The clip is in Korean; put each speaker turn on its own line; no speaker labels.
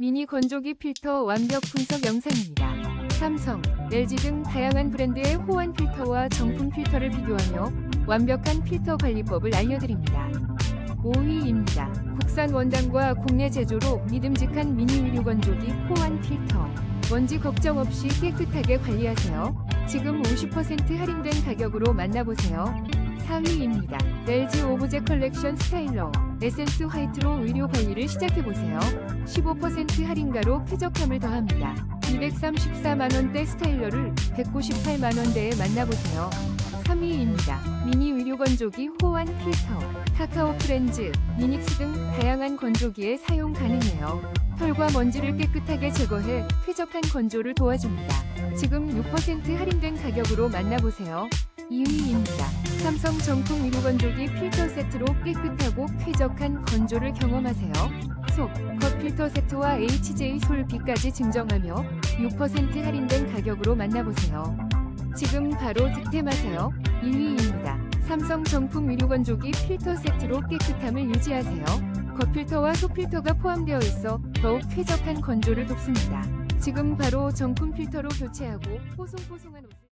미니 건조기 필터 완벽 분석 영상입니다. 삼성, LG 등 다양한 브랜드의 호환 필터와 정품 필터를 비교하며 완벽한 필터 관리법을 알려드립니다. 5위입니다. 국산 원단과 국내 제조로 믿음직한 미니 의류 건조기 호환 필터. 먼지 걱정 없이 깨끗하게 관리하세요. 지금 50% 할인된 가격으로 만나보세요. 4위입니다. LG 오브제 컬렉션 스타일러 에센스 화이트로 의료 관리를 시작해보세요. 15% 할인가로 쾌적함을 더합니다. 234만원대 스타일러를 198만원대에 만나보세요. 3위입니다. 미니 의료 건조기 호환 필터 카카오 프렌즈, 미닉스 등 다양한 건조기에 사용 가능해요. 털과 먼지를 깨끗하게 제거해 쾌적한 건조를 도와줍니다. 지금 6% 할인된 가격으로 만나보세요. 2위입니다. 삼성 정품 의료 건조기 필터 세트로 깨끗하고 쾌적한 건조를 경험하세요. 속, 겉 필터 세트와 HJ 솔비까지 증정하며 6% 할인된 가격으로 만나보세요. 지금 바로 득템하세요. 2위입니다. 삼성 정품 의료 건조기 필터 세트로 깨끗함을 유지하세요. 겉필터와 속필터가 포함되어 있어 더욱 쾌적한 건조를 돕습니다. 지금 바로 정품 필터로 교체하고 뽀송뽀송한 옷을